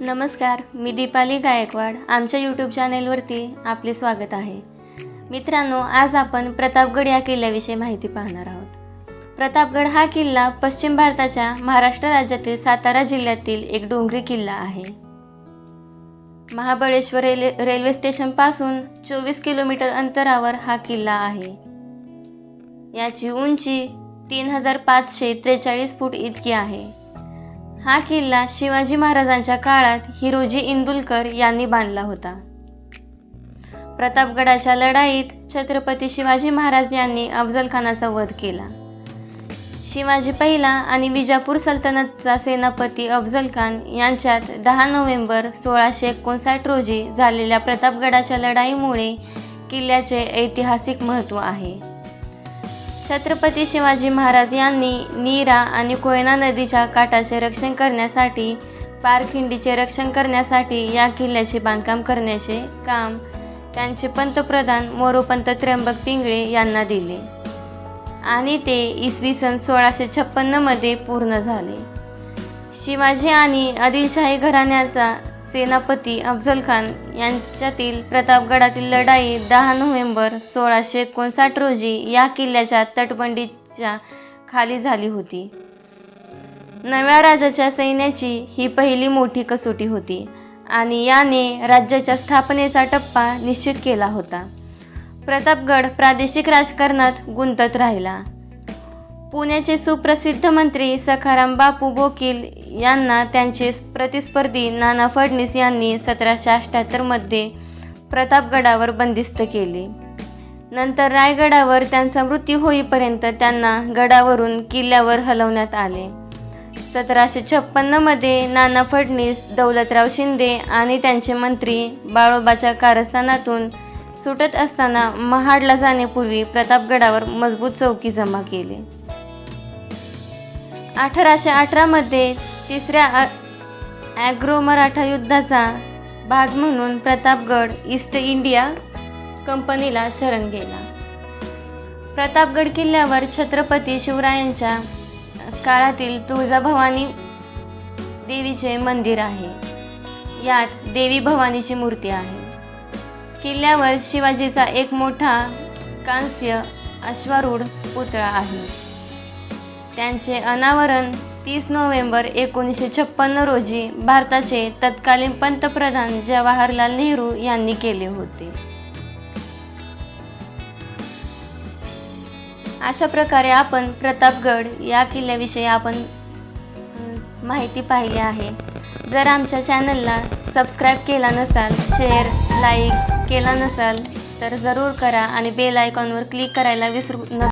नमस्कार मी दीपाली गायकवाड. आमच्या यूट्यूब चॅनेलवरती आपले स्वागत आहे. मित्रांनो आज आपण प्रतापगड या किल्ल्याविषयी माहिती पाहणार आहोत. प्रतापगड हा किल्ला पश्चिम भारताच्या महाराष्ट्र राज्यातील सातारा जिल्ह्यातील एक डोंगरी किल्ला आहे. महाबळेश्वर रेल्वे रेल्वे स्टेशनपासून चोवीस किलोमीटर अंतरावर हा किल्ला आहे. याची उंची तीन हजार पाचशे त्रेचाळीस फूट इतकी आहे. हा किल्ला शिवाजी महाराजांच्या काळात हिरोजी इंदुलकर यांनी बांधला होता. प्रतापगडाच्या लढाईत छत्रपती शिवाजी महाराज यांनी अफजल खानाचा वध केला. शिवाजी पहिला आणि विजापूर सल्तनतचा सेनापती अफजल खान यांच्यात दहा नोव्हेंबर सोळाशे एकोणसाठ रोजी झालेल्या प्रतापगडाच्या लढाईमुळे किल्ल्याचे ऐतिहासिक महत्त्व आहे. छत्रपती शिवाजी महाराज यांनी नीरा आणि कोयना नदीच्या काठाचे रक्षण करण्यासाठी पारखिंडीचे रक्षण करण्यासाठी या किल्ल्याचे बांधकाम करण्याचे काम त्यांचे पंतप्रधान मोरोपंत त्र्यंबक पिंगळे यांना दिले. आणि ते इसवी सन सोळाशे छप्पन्नमध्ये पूर्ण झाले. शिवाजी आणि आदिलशाही घराण्याचा सेनापती अफजल खान यांच्यातील प्रतापगडातील लढाई दहा नोव्हेंबर सोळाशे एकोणसाठ रोजी या किल्ल्याच्या तटबंदीच्या खाली झाली होती. नव्या राजाच्या सैन्याची ही पहिली मोठी कसोटी होती आणि याने राज्याच्या स्थापनेचा टप्पा निश्चित केला होता. प्रतापगड प्रादेशिक राजकारणात गुंतत राहिला. पुण्याचे सुप्रसिद्ध मंत्री सखाराम बापू बोकील यांना त्यांचे प्रतिस्पर्धी नाना फडणीस यांनी सतराशे अठ्ठ्याहत्तरमध्ये प्रतापगडावर बंदिस्त केले. नंतर रायगडावर त्यांचा मृत्यू होईपर्यंत त्यांना गडावरून किल्ल्यावर हलवण्यात आले. सतराशे छप्पन्नमध्ये नाना फडणीस दौलतराव शिंदे आणि त्यांचे मंत्री बाळोबाच्या कारस्थानातून सुटत असताना महाडला जाण्यापूर्वी प्रतापगडावर मजबूत चौकी जमा केली. अठराशे अठरामध्ये तिसऱ्या ॲग्रो मराठा युद्धाचा भाग म्हणून प्रतापगड ईस्ट इंडिया कंपनीला शरण गेला. प्रतापगड किल्ल्यावर छत्रपती शिवरायांच्या काळातील तुळजाभवानी देवीचे मंदिर आहे. यात देवी भवानीची मूर्ती आहे. किल्ल्यावर शिवाजीचा एक मोठा कांस्य अश्वारूढ पुतळा आहे. त्यांचे अनावरण तीस नोव्हेंबर एकोणीसशे छप्पन्न रोजी भारताचे तत्कालीन पंतप्रधान जवाहरलाल नेहरू यांनी केले होते. अशा प्रकारे आपण प्रतापगड या किल्ल्याविषयी आपण माहिती पाहिली आहे. जर आमच्या चॅनलला सबस्क्राईब केला नसाल शेअर लाईक केला नसाल तर जरूर करा आणि बेल आयकॉनवर क्लिक करायला विसरू न